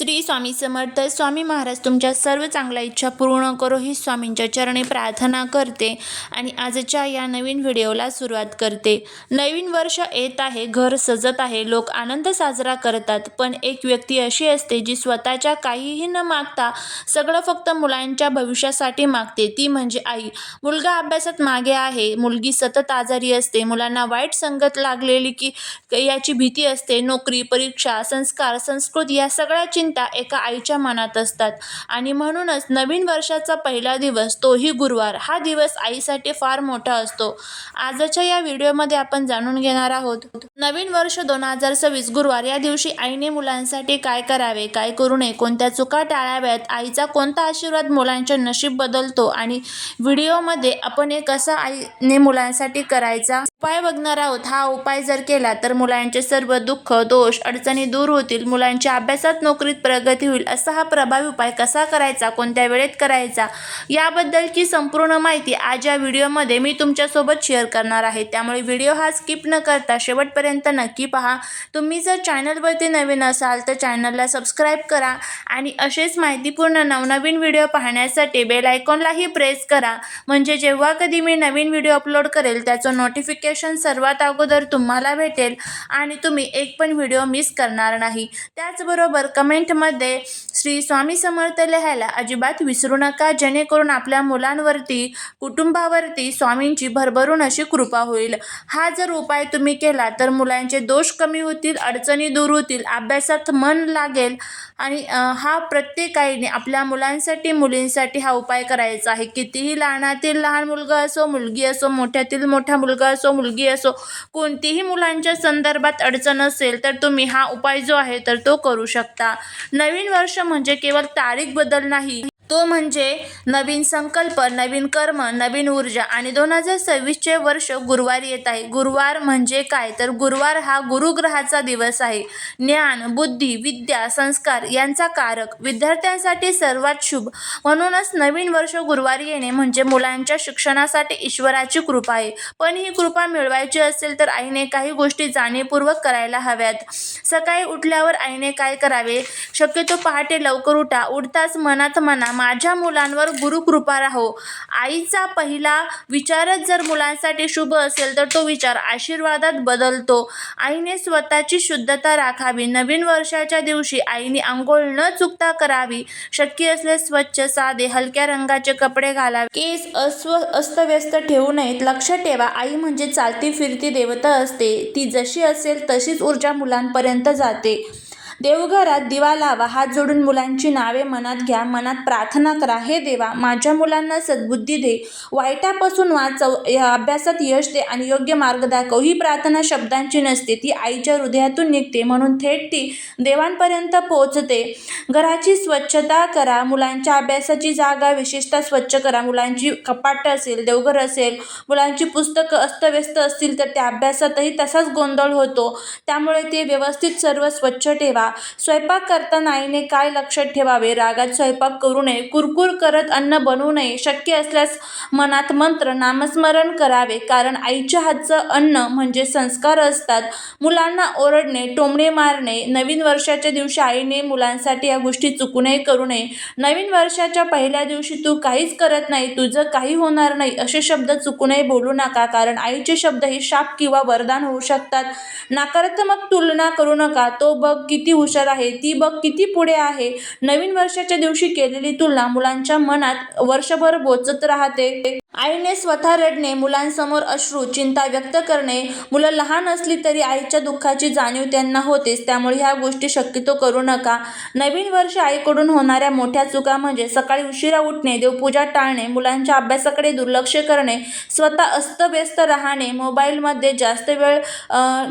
श्री स्वामी समर्थ स्वामी महाराज तुमच्या सर्व चांगल्या इच्छा पूर्ण करो ही स्वामींच्या चरणी प्रार्थना करते आणि आजच्या या नवीन व्हिडिओला सुरुवात करते. नवीन वर्ष येत आहे घर सजत आहे लोक आनंद साजरा करतात पण एक व्यक्ती अशी असते जी स्वतःच्या काहीही न मागता सगळं फक्त मुलांच्या भविष्यासाठी मागते. ती म्हणजे आई. मुलगा अभ्यासात मागे आहे मुलगी सतत आजारी असते मुलांना वाईट संगत लागलेली की याची भीती असते नोकरी परीक्षा संस्कार संस्कृती या सगळ्या चिंता एका आईच्या मनात असतात. आणि म्हणूनच नवीन वर्षाचा पहिला दिवस तोही गुरुवार हा दिवस आईसाठी फार मोठा असतो. आजच्या या व्हिडिओमध्ये आपण जाणून घेणार आहोत नवीन वर्ष दोन हजार सव्वीस गुरुवार या दिवशी आईने मुलांसाठी काय करावे काय करू नये कोणत्या चुका टाळाव्यात आईचा कोणता आशीर्वाद मुलांचे नशीब बदलतो आणि व्हिडिओमध्ये आपण एक कसा आईने मुलांसाठी करायचा उपाय बघणार आहोत. हा उपाय जर केला तर मुलांचे सर्व दुःख दोष अडचणी दूर होतील. मुलांच्या अभ्यासात नोकरीत प्रगती होईल असा हा प्रभावी उपाय कसा करायचा? कोणत्या वेळेत करायचा? याबद्दलची संपूर्ण माहिती आज या व्हिडिओमध्ये मी तुमच्यासोबत शेअर करणार आहे. त्यामुळे व्हिडिओ हा स्किप न करता शेवटपर्यंत नक्की पहा. तुम्ही जर चॅनलवरती नवीन असाल तर चॅनलला सबस्क्राईब करा आणि असेच माहितीपूर्ण नवनवीन व्हिडिओ पाहण्यासाठी बेल आयकॉनलाही प्रेस करा. म्हणजे जेव्हा कधी मी नवीन व्हिडिओ अपलोड करेल त्याचं नोटिफिकेशन सर्वात अगोदर तुम्हाला भेटेल आणि तुम्ही एक पण व्हिडिओ मिस करणार नाही. त्याचबरोबर कमेंटमध्ये श्री स्वामी समर्थ लिहायला अजिबात विसरू नका जेणेकरून आपल्या मुलांवरती कुटुंबावरती स्वामींची भरभरून अशी कृपा होईल. हा जर उपाय तुम्ही केला तर मुलांचे दोष कमी होतील अडचणी दूर होतील अभ्यासात मन लागेल आणि हा प्रत्येक आईने आपल्या मुलांसाठी मुलींसाठी हा उपाय करायचा आहे. कितीही लहानातील लहान मुलगा असो मुलगी असो मोठ्यातील मोठा मुलगा असो मुलगी असो कोणतीही मुलांच्या संदर्भात अडचण असेल तर तुम्ही हा उपाय जो आहे तर तो करू शकता. नवीन वर्ष म्हणजे केवळ तारीख बदल नाही. तो म्हणजे नवीन संकल्प नवीन कर्म नवीन ऊर्जा. आणि दोन हजार सव्वीसचे वर्ष गुरुवार येत आहे. गुरुवार म्हणजे काय? तर गुरुवार हा गुरुग्रहाचा दिवस आहे. ज्ञान बुद्धी विद्या संस्कार यांचा कारक. विद्यार्थ्यांसाठी सर्वात शुभ. म्हणूनच नवीन वर्ष गुरुवारी येणे म्हणजे मुलांच्या शिक्षणासाठी ईश्वराची कृपा आहे. पण ही कृपा मिळवायची असेल तर आईने काही गोष्टी जाणीवपूर्वक करायला हव्यात. सकाळी उठल्यावर आईने काय करावे? शक्यतो पहाटे लवकर उठा. उठताच मनात मना माझ्या मुलांवर गुरुकृपा राहो. आईचा पहिला विचारच जर मुलांसाठी शुभ असेल तर तो विचार आशीर्वादात बदलतो. आईने स्वतःची शुद्धता राखावी. नवीन वर्षाच्या दिवशी आईने आंघोळ न चुकता करावी. शक्य असल्यास स्वच्छ साधे हलक्या रंगाचे कपडे घालावे. केस अस्व अस्तव्यस्त ठेवू नयेत. लक्ष ठेवा आई म्हणजे चालती फिरती देवता असते. ती जशी असेल तशीच ऊर्जा मुलांपर्यंत जाते. देवघरात दिवा लावा हात जोडून मुलांची नावे मनात घ्या मनात प्रार्थना करा. हे देवा माझ्या मुलांना सद्बुद्धी दे. वाईटापासून वाचव या अभ्यासात यश दे आणि योग्य मार्ग दाखव. ही प्रार्थना शब्दांची नसते ती आईच्या हृदयातून निघते. म्हणून थेट ती देवांपर्यंत पोहोचते. घराची स्वच्छता करा मुलांच्या अभ्यासाची जागा विशेषतः स्वच्छ करा. मुलांची कपाट असेल देवघर असेल मुलांची पुस्तकं अस्तव्यस्त असतील तर त्या अभ्यासातही तसाच गोंधळ होतो. त्यामुळे ते व्यवस्थित सर्व स्वच्छ ठेवा. स्वयंपाक करताना आईने काय लक्षात ठेवावे? रागात स्वयंपाक करू नये कुरकुर करत अन्न बनवू नये शक्य असल्यास मनात मंत्र नामस्मरण करावे. कारण आईच्या हातचं अन्न म्हणजे संस्कार असतात. मुलांना ओरडणे टोमणे मारणे नवीन वर्षाच्या दिवशी आईने मुलांसाठी या गोष्टी चुकूनही करू नये. नवीन वर्षाच्या पहिल्या दिवशी तू काहीच करत नाही तुझं काही होणार नाही असे शब्द चुकूनही बोलू नका. कारण आईचे शब्द हे शाप किंवा वरदान होऊ शकतात. नकारात्मक तुलना करू नका. तो बघ किती हुशार आहे ती बघ किती पुढे आहे. नवीन वर्षाच्या दिवशी केलेली तुलना मुलांच्या मनात वर्षभर बोचत राहते. आईने स्वतः रडणे मुलांसमोर अश्रू चिंता व्यक्त करणे मुलं लहान असली तरी आईच्या दुःखाची जाणीव त्यांना होतेच. त्यामुळे ह्या गोष्टी शक्यतो करू नका. नवीन वर्ष आईकडून होणाऱ्या मोठ्या चुका म्हणजे सकाळी उशिरा उठणे देवपूजा टाळणे मुलांच्या अभ्यासाकडे दुर्लक्ष करणे स्वतः अस्तव्यस्त राहणे मोबाईलमध्ये जास्त वेळ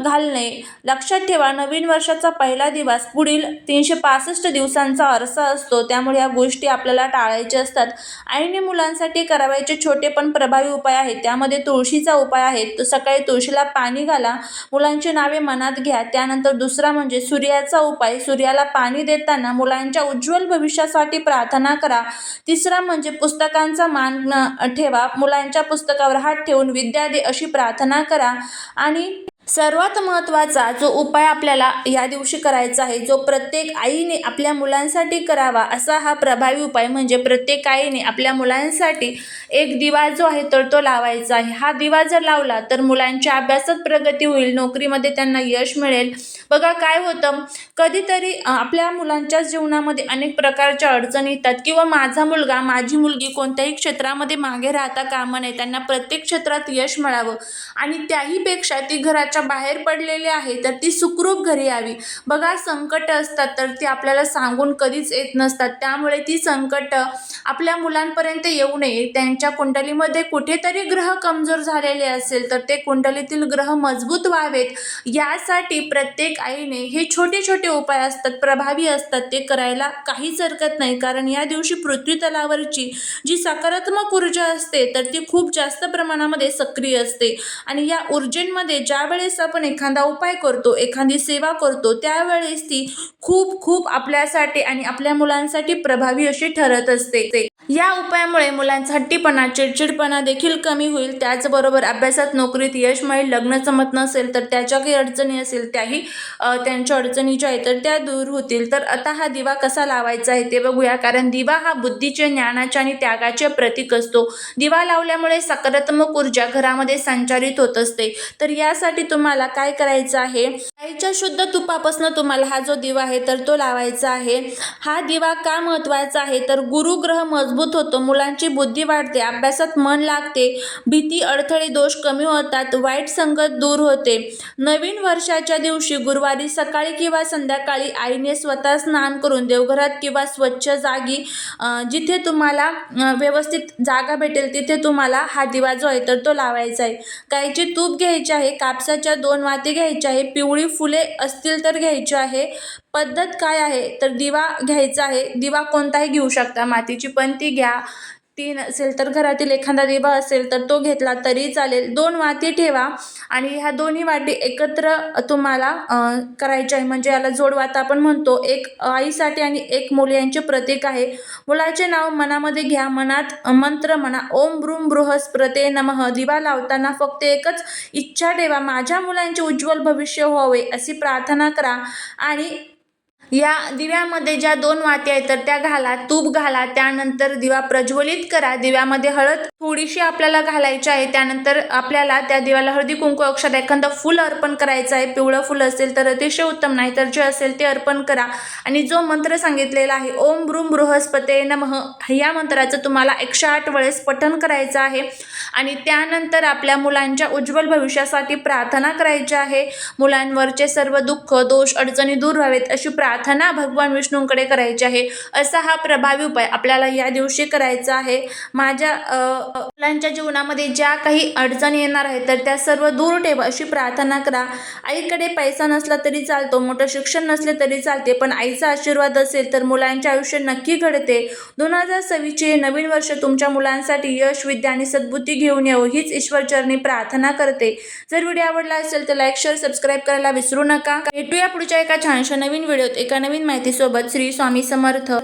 घालणे. लक्षात ठेवा नवीन वर्षाचा पहिला दिवस पुढील तीनशे पासष्ट दिवसांचा अरसा असतो. त्यामुळे या गोष्टी आपल्याला टाळायच्या असतात. आईने मुलांसाठी करावयाचे छोटे पण प्रभावी उपाय आहेत. त्यामध्ये तुळशीचा उपाय आहे. तो सकाळी तुळशीला पाणी घाला. मुलांची नावे मनात घ्या. त्यानंतर दुसरा म्हणजे सूर्याचा उपाय. सूर्याला पाणी देताना मुलांच्या उज्ज्वल भविष्यासाठी प्रार्थना करा. तिसरा म्हणजे पुस्तकांचा मान न- ठेवा. मुलांच्या पुस्तकावर हात ठेवून विद्या दे अशी प्रार्थना करा. आणि सर्वात महत्त्वाचा जो उपाय आपल्याला या दिवशी करायचा आहे जो प्रत्येक आईने आपल्या मुलांसाठी करावा असा हा प्रभावी उपाय म्हणजे प्रत्येक आईने आपल्या मुलांसाठी एक दिवा जो आहे तर तो लावायचा आहे. हा दिवा जर लावला तर मुलांच्या अभ्यासात प्रगती होईल नोकरीमध्ये त्यांना यश मिळेल. बघा काय होतं कधीतरी आपल्या मुलांच्या जीवनामध्ये अनेक प्रकारच्या अडचणी येतात किंवा माझा मुलगा माझी मुलगी कोणत्याही क्षेत्रामध्ये मागे राहता कामा नये त्यांना प्रत्येक क्षेत्रात यश मिळावं आणि त्याहीपेक्षा ती घराच्या बाहेर पडलेली आहे तर ती सुखरूप घरी यावी. बघा संकट असतात तर ती आपल्याला सांगून कधीच येत नसतात. त्यामुळे ती संकट आपल्या मुलांपर्यंत येऊ नये. त्यांच्या कुंडलीमध्ये कुठेतरी ग्रह कमजोर झालेले असेल तर ते कुंडलीतील ग्रह मजबूत व्हावेत. यासाठी प्रत्येक आईने हे छोटे छोटे उपाय असतात प्रभावी असतात. ते करायला काहीच हरकत नाही कारण या दिवशी पृथ्वी तलावरची जी सकारात्मक ऊर्जा असते तर ती खूप जास्त प्रमाणामध्ये सक्रिय असते. आणि या ऊर्जेमध्ये ज्यावेळी ज्यावेळेस आपण एखादा उपाय करतो एखादी सेवा करतो त्यावेळेस ती खूप खूप आपल्यासाठी आणि आपल्या मुलांसाठी प्रभावी अशी ठरत असते. या उपायामुळे मुलांचा हट्टीपणा चिडचिडपणा देखील कमी होईल. त्याचबरोबर अभ्यासात नोकरीत यश मिळेल लग्न जमत नसेल तर त्याच्या काही अडचणी असेल त्याही त्यांच्या अडचणी ज्या आहेत तर त्या दूर होतील. तर आता हा दिवा कसा लावायचा आहे ते बघूया. कारण दिवा हा बुद्धीचे ज्ञानाचे आणि त्यागाचे प्रतीक असतो. दिवा लावल्यामुळे सकारात्मक ऊर्जा घरामध्ये संचारित होत असते. तर यासाठी तुम्हाला काय करायचं आहे? गाईच्या शुद्ध तुपापासून तुम्हाला हा जो दिवा आहे तर तो लावायचा आहे. हा दिवा का महत्त्वाचा आहे? तर गुरुग्रह मजबूत होतो. मुलांची बुद्धी वाढते अभ्यासात मन लागते भीती अडथळे दोष कमी होतात वाईट संगत दूर होते. नवीन वर्षाच्या दिवशी गुरुवारी सकाळी किंवा संध्याकाळी आईने स्वतः स्नान करून देवघरात किंवा स्वच्छ जागी जिथे तुम्हाला व्यवस्थित जागा भेटेल तिथे तुम्हाला हा दिवा जो आहे तर तो लावायचा आहे. गायचे तूप घ्यायचे आहे कापसाच्या दोन वाती घ्यायच्या आहे पिवळी फुले असतील तर घ्यायची आहे. पद्धत काय आहे? तर दिवा घ्यायचा आहे. दिवा कोणताही घेऊ शकता. मातीची पण ती घ्या. ती नसेल तर घरातील एखादा दिवा असेल तर तो घेतला तरी चालेल. दोन वाती ठेवा आणि ह्या दोन्ही वाटी एकत्र तुम्हाला करायच्या आहे. म्हणजे याला जोडवाता आपण म्हणतो. एक आईसाठी आणि एक मुली यांचे प्रतीक आहे. मुलाचे नाव मनामध्ये घ्या. मनात मंत्र म्हणा. ओम ब्रूम बृहस्पते नमः. दिवा लावताना फक्त एकच इच्छा ठेवा. माझ्या मुलांचे उज्ज्वल भविष्य व्हावे अशी प्रार्थना करा. आणि या दिव्यामध्ये ज्या दोन वाती आहेत तर त्या घाला तूप घाला त्यानंतर दिवा प्रज्वलित करा. दिव्यामध्ये हळद थोडीशी आपल्याला घालायची आहे त्यानंतर आपल्याला त्या दिव्याला हळदी कुंकू अक्षर एखादं फुल अर्पण करायचं आहे. पिवळं फुल असेल तर अतिशय उत्तम नाही तर जे असेल ते अर्पण करा. आणि जो मंत्र सांगितलेला आहे ओम ब्रूम बृहस्पते नमः या मंत्राचं तुम्हाला एकशे आठ वेळेस पठन करायचं आहे. आणि त्यानंतर आपल्या मुलांच्या उज्ज्वल भविष्यासाठी प्रार्थना करायची आहे. मुलांवरचे सर्व दुःख दोष अडचणी दूर व्हावेत अशी प्रार्थना भगवान विष्णूंकडे करायची आहे. असा हा प्रभावी उपाय आपल्याला या दिवशी करायचा आहे. माझ्या मुलांच्या जीवनामध्ये ज्या काही अडचणी येणार आहेत तर त्या सर्व दूर ठेवा. अशी प्रार्थना करा. आईकडे पैसा नसला तरी चालतो मोठं शिक्षण नसले तरी चालते पण आईचा आशीर्वाद असेल तर मुलांचे आयुष्य नक्की घडते. दोन हजार सव्वीसचे नवीन वर्ष तुमच्या मुलांसाठी यश विद्या आणि सद्बुद्धी घेऊन येऊ हीच ईश्वरचरणी प्रार्थना करते. जर व्हिडिओ आवडला असेल तर लाईक शेअर सबस्क्राईब करायला विसरू नका. भेटूया पुढच्या एका छानशा नवीन व्हिडिओत एका नवीन माहितीसोबत. श्री स्वामी समर्थ.